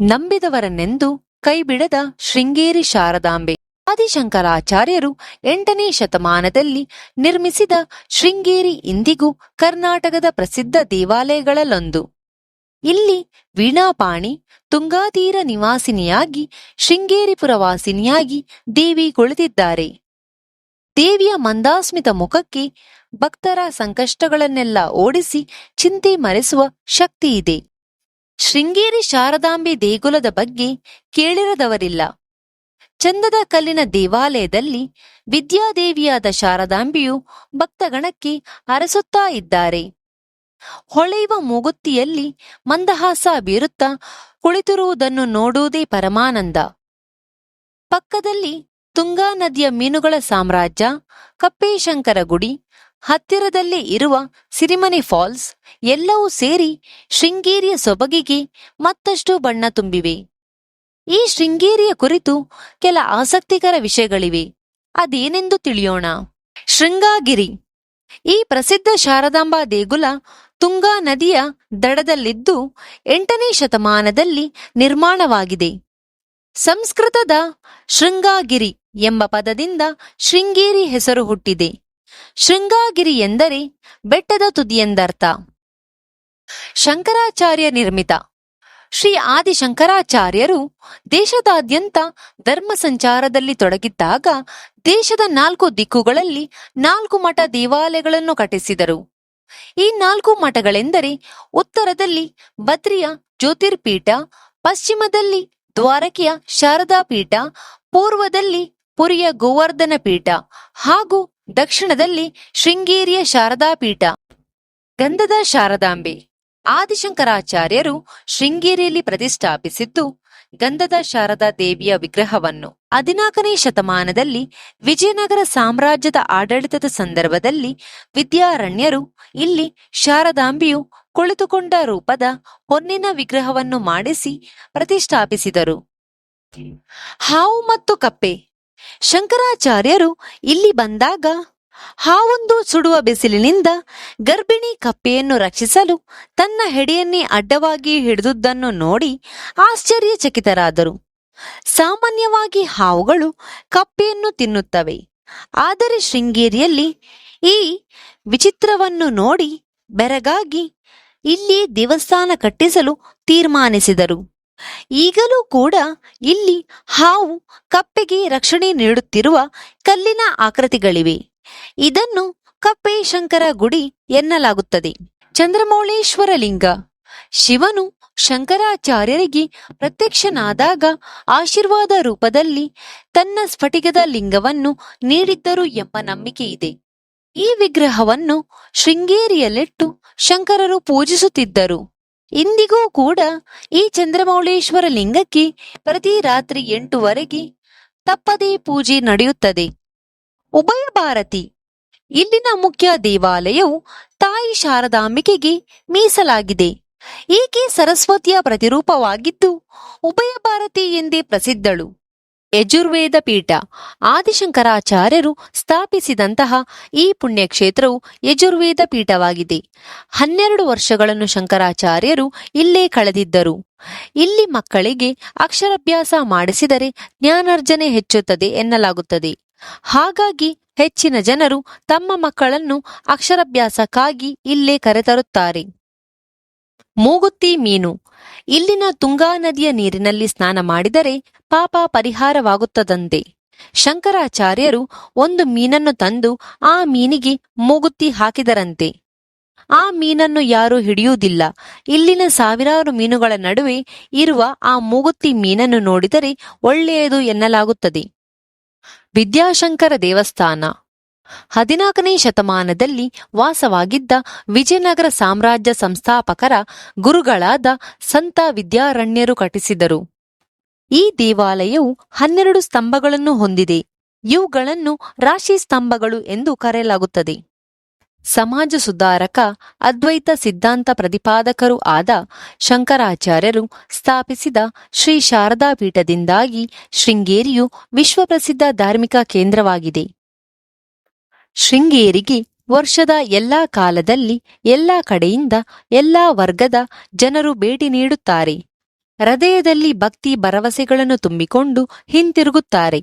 ನಂಬಿದವರನ್ನೆಂದು ಕೈಬಿಡದ ಶೃಂಗೇರಿ ಶಾರದಾಂಬೆ. ಆದಿಶಂಕರಾಚಾರ್ಯರು ಎಂಟನೇ ಶತಮಾನದಲ್ಲಿ ನಿರ್ಮಿಸಿದ ಶೃಂಗೇರಿ ಇಂದಿಗೂ ಕರ್ನಾಟಕದ ಪ್ರಸಿದ್ಧ ದೇವಾಲಯಗಳಲ್ಲೊಂದು. ಇಲ್ಲಿ ವೀಣಾಪಾಣಿ, ತುಂಗಾತೀರ ನಿವಾಸಿನಿಯಾಗಿ ಶೃಂಗೇರಿಪುರವಾಸಿನಿಯಾಗಿ ದೇವಿ ಕುಳಿತಿದ್ದಾರೆ. ದೇವಿಯ ಮಂದಾಸ್ಮಿತ ಮುಖಕ್ಕೆ ಭಕ್ತರ ಸಂಕಷ್ಟಗಳನ್ನೆಲ್ಲ ಓಡಿಸಿ ಚಿಂತೆ ಮರೆಸುವ ಶಕ್ತಿಯಿದೆ ಶೃಂಗೇರಿ ಶಾರದಾಂಬೆ ದೇಗುಲದ ಬಗ್ಗೆ ಕೇಳಿರದವರಿಲ್ಲ. ಚಂದದ ಕಲ್ಲಿನ ದೇವಾಲಯದಲ್ಲಿ ವಿದ್ಯಾದೇವಿಯಾದ ಶಾರದಾಂಬೆಯು ಭಕ್ತಗಣಕ್ಕೆ ಅರಸುತ್ತಾ ಇದ್ದಾರೆ. ಹೊಳೆಯುವ ಮೂಗುತ್ತಿಯಲ್ಲಿ ಮಂದಹಾಸ ಬೀರುತ್ತಾ ಕುಳಿತಿರುವುದನ್ನು ನೋಡುವುದೇ ಪರಮಾನಂದ. ಪಕ್ಕದಲ್ಲಿ ತುಂಗಾ ನದಿಯ ಮೀನುಗಳ ಸಾಮ್ರಾಜ್ಯ ಕಪ್ಪೇಶಂಕರ ಗುಡಿ ಹತ್ತಿರದಲ್ಲೇ ಇರುವ ಸಿರಿಮನೆ ಫಾಲ್ಸ್ ಎಲ್ಲವೂ ಸೇರಿ ಶೃಂಗೇರಿಯ ಸೊಬಗಿಗೆ ಮತ್ತಷ್ಟು ಬಣ್ಣ ತುಂಬಿವೆ. ಈ ಶೃಂಗೇರಿಯ ಕುರಿತು ಕೆಲ ಆಸಕ್ತಿಕರ ವಿಷಯಗಳಿವೆ. ಅದೇನೆಂದು ತಿಳಿಯೋಣ. ಶೃಂಗಾಗಿರಿ. ಈ ಪ್ರಸಿದ್ಧ ಶಾರದಾಂಬಾ ದೇಗುಲ ತುಂಗಾ ನದಿಯ ದಡದಲ್ಲಿದ್ದು ಎಂಟನೇ ಶತಮಾನದಲ್ಲಿ ನಿರ್ಮಾಣವಾಗಿದೆ. ಸಂಸ್ಕೃತದ ಶೃಂಗಾಗಿರಿ ಎಂಬ ಪದದಿಂದ ಶೃಂಗೇರಿ ಹೆಸರು ಹುಟ್ಟಿದೆ. ಶೃಂಗಾಗಿರಿ ಎಂದರೆ ಬೆಟ್ಟದ ತುದಿಯೆಂದರ್ಥ ಶಂಕರಾಚಾರ್ಯ ನಿರ್ಮಿತ. ಶ್ರೀ ಆದಿಶಂಕರಾಚಾರ್ಯರು ದೇಶದಾದ್ಯಂತ ಧರ್ಮ ಸಂಚಾರದಲ್ಲಿ ತೊಡಗಿದ್ದಾಗ ದೇಶದ ನಾಲ್ಕು ದಿಕ್ಕುಗಳಲ್ಲಿ ನಾಲ್ಕು ಮಠ ದೇವಾಲಯಗಳನ್ನು ಕಟ್ಟಿಸಿದರು. ಈ ನಾಲ್ಕು ಮಠಗಳೆಂದರೆ ಉತ್ತರದಲ್ಲಿ ಬದ್ರಿಯ ಜ್ಯೋತಿರ್ಪೀಠ, ಪಶ್ಚಿಮದಲ್ಲಿ ದ್ವಾರಕೆಯ ಶಾರದಾ ಪೀಠ ಪೂರ್ವದಲ್ಲಿ ಪುರಿಯ ಗೋವರ್ಧನ ಪೀಠ ಹಾಗೂ ದಕ್ಷಿಣದಲ್ಲಿ ಶೃಂಗೇರಿಯ ಶಾರದಾ ಪೀಠ ಗಂಧದ ಶಾರದಾಂಬೆ. ಆದಿಶಂಕರಾಚಾರ್ಯರು ಶೃಂಗೇರಿಯಲ್ಲಿ ಪ್ರತಿಷ್ಠಾಪಿಸಿದ್ದು ಗಂಧದ ಶಾರದಾ ದೇವಿಯ ವಿಗ್ರಹವನ್ನು. ಹದಿನಾಲ್ಕನೇ ಶತಮಾನದಲ್ಲಿ ವಿಜಯನಗರ ಸಾಮ್ರಾಜ್ಯದ ಆಡಳಿತದ ಸಂದರ್ಭದಲ್ಲಿ ವಿದ್ಯಾರಣ್ಯರು ಇಲ್ಲಿ ಶಾರದಾಂಬೆಯು ಕುಳಿತುಕೊಂಡ ರೂಪದ ಹೊನ್ನಿನ ವಿಗ್ರಹವನ್ನು ಮಾಡಿಸಿ ಪ್ರತಿಷ್ಠಾಪಿಸಿದರು. ಹಾವು ಮತ್ತು ಕಪ್ಪೆ. ಶಂಕರಾಚಾರ್ಯರು ಇಲ್ಲಿ ಬಂದಾಗ, ಹಾವೊಂದು ಸುಡುವ ಬಿಸಿಲಿನಿಂದ ಗರ್ಭಿಣಿ ಕಪ್ಪೆಯನ್ನು ರಕ್ಷಿಸಲು ತನ್ನ ಹೆಡೆಯನ್ನೇ ಅಡ್ಡವಾಗಿ ಹಿಡಿದುದನ್ನು ನೋಡಿ ಆಶ್ಚರ್ಯಚಕಿತರಾದರು. ಸಾಮಾನ್ಯವಾಗಿ ಹಾವುಗಳು ಕಪ್ಪೆಯನ್ನು ತಿನ್ನುತ್ತವೆ. ಆದರೆ ಶೃಂಗೇರಿಯಲ್ಲಿ ಈ ವಿಚಿತ್ರವನ್ನು ನೋಡಿ ಬೆರಗಾಗಿ ಇಲ್ಲಿ ದೇವಸ್ಥಾನ ಕಟ್ಟಿಸಲು ತೀರ್ಮಾನಿಸಿದರು. ಈಗಲೂ ಕೂಡ ಇಲ್ಲಿ ಹಾವು ಕಪ್ಪೆಗೆ ರಕ್ಷಣೆ ನೀಡುತ್ತಿರುವ ಕಲ್ಲಿನ ಆಕೃತಿಗಳಿವೆ. ಇದನ್ನು ಕಪ್ಪೆ ಶಂಕರ ಗುಡಿ ಎನ್ನಲಾಗುತ್ತದೆ. ಚಂದ್ರಮೌಳೇಶ್ವರ ಲಿಂಗ. ಶಿವನು ಶಂಕರಾಚಾರ್ಯರಿಗೆ ಪ್ರತ್ಯಕ್ಷನಾದಾಗ ಆಶೀರ್ವಾದ ರೂಪದಲ್ಲಿ ತನ್ನ ಸ್ಫಟಿಕದ ಲಿಂಗವನ್ನು ನೀಡಿದ್ದರು ಎಂಬ ನಂಬಿಕೆ ಇದೆ. ಈ ವಿಗ್ರಹವನ್ನು ಶೃಂಗೇರಿಯಲ್ಲಿಟ್ಟು ಶಂಕರರು ಪೂಜಿಸುತ್ತಿದ್ದರು. ಇಂದಿಗೂ ಕೂಡ ಈ ಚಂದ್ರಮೌಳೇಶ್ವರ ಲಿಂಗಕ್ಕೆ ಪ್ರತಿ ರಾತ್ರಿ ಎಂಟುವರೆಗೆ ತಪ್ಪದೇ ಪೂಜೆ ನಡೆಯುತ್ತದೆ. ಉಭಯ ಭಾರತಿ, ಇಲ್ಲಿನ ಮುಖ್ಯ ದೇವಾಲಯವು ತಾಯಿ ಶಾರದಾಂಬಿಕೆಗೆ ಮೀಸಲಾಗಿದೆ. ಈಕೆ ಸರಸ್ವತಿಯ ಪ್ರತಿರೂಪವಾಗಿದ್ದು ಉಭಯ ಭಾರತಿ ಎಂದೇ ಪ್ರಸಿದ್ಧಳು. ಯಜುರ್ವೇದ ಪೀಠ. ಆದಿಶಂಕರಾಚಾರ್ಯರು ಸ್ಥಾಪಿಸಿದಂತಹ ಈ ಪುಣ್ಯಕ್ಷೇತ್ರವು ಯಜುರ್ವೇದ ಪೀಠವಾಗಿದೆ. ಹನ್ನೆರಡು ವರ್ಷಗಳನ್ನು ಶಂಕರಾಚಾರ್ಯರು ಇಲ್ಲೇ ಕಳೆದಿದ್ದರು. ಇಲ್ಲಿ ಮಕ್ಕಳಿಗೆ ಅಕ್ಷರಾಭ್ಯಾಸ ಮಾಡಿಸಿದರೆ ಜ್ಞಾನಾರ್ಜನೆ ಹೆಚ್ಚುತ್ತದೆ ಎನ್ನಲಾಗುತ್ತದೆ. ಹಾಗಾಗಿ ಹೆಚ್ಚಿನ ಜನರು ತಮ್ಮ ಮಕ್ಕಳನ್ನು ಅಕ್ಷರಾಭ್ಯಾಸಕ್ಕಾಗಿ ಇಲ್ಲೇ ಕರೆತರುತ್ತಾರೆ. ಮೂಗುತ್ತಿ ಮೀನು. ಇಲ್ಲಿನ ತುಂಗಾ ನದಿಯ ನೀರಿನಲ್ಲಿ ಸ್ನಾನ ಮಾಡಿದರೆ ಪಾಪ ಪರಿಹಾರವಾಗುತ್ತದಂತೆ. ಶಂಕರಾಚಾರ್ಯರು ಒಂದು ಮೀನನ್ನು ತಂದು ಆ ಮೀನಿಗೆ ಮೂಗುತ್ತಿ ಹಾಕಿದರಂತೆ. ಆ ಮೀನನ್ನು ಯಾರೂ ಹಿಡಿಯುವುದಿಲ್ಲ. ಇಲ್ಲಿನ ಸಾವಿರಾರು ಮೀನುಗಳ ನಡುವೆ ಇರುವ ಆ ಮೂಗುತ್ತಿ ಮೀನನ್ನು ನೋಡಿದರೆ ಒಳ್ಳೆಯದು ಎನ್ನಲಾಗುತ್ತದೆ. ವಿದ್ಯಾಶಂಕರ ದೇವಸ್ಥಾನ. ಹದಿನಾಲ್ಕನೇ ಶತಮಾನದಲ್ಲಿ ವಾಸವಾಗಿದ್ದ ವಿಜಯನಗರ ಸಾಮ್ರಾಜ್ಯ ಸಂಸ್ಥಾಪಕರ ಗುರುಗಳಾದ ಸಂತ ವಿದ್ಯಾರಣ್ಯರು ಕಟ್ಟಿಸಿದರು. ಈ ದೇವಾಲಯವು ಹನ್ನೆರಡು ಸ್ತಂಭಗಳನ್ನು ಹೊಂದಿದೆ. ಇವುಗಳನ್ನು ರಾಶಿ ಸ್ತಂಭಗಳು ಎಂದು ಕರೆಯಲಾಗುತ್ತದೆ. ಸಮಾಜ ಸುಧಾರಕ, ಅದ್ವೈತ ಸಿದ್ಧಾಂತ ಪ್ರತಿಪಾದಕರು ಆದ ಶಂಕರಾಚಾರ್ಯರು ಸ್ಥಾಪಿಸಿದ ಶ್ರೀ ಶಾರದಾ ಪೀಠದಿಂದಾಗಿ ಶೃಂಗೇರಿಯು ವಿಶ್ವಪ್ರಸಿದ್ಧ ಧಾರ್ಮಿಕ ಕೇಂದ್ರವಾಗಿದೆ. ಶೃಂಗೇರಿಗೆ ವರ್ಷದ ಎಲ್ಲಾ ಕಾಲದಲ್ಲಿ ಎಲ್ಲಾ ಕಡೆಯಿಂದ ಎಲ್ಲಾ ವರ್ಗದ ಜನರು ಭೇಟಿ ನೀಡುತ್ತಾರೆ. ಹೃದಯದಲ್ಲಿ ಭಕ್ತಿ ಭರವಸೆಗಳನ್ನು ತುಂಬಿಕೊಂಡು ಹಿಂತಿರುಗುತ್ತಾರೆ.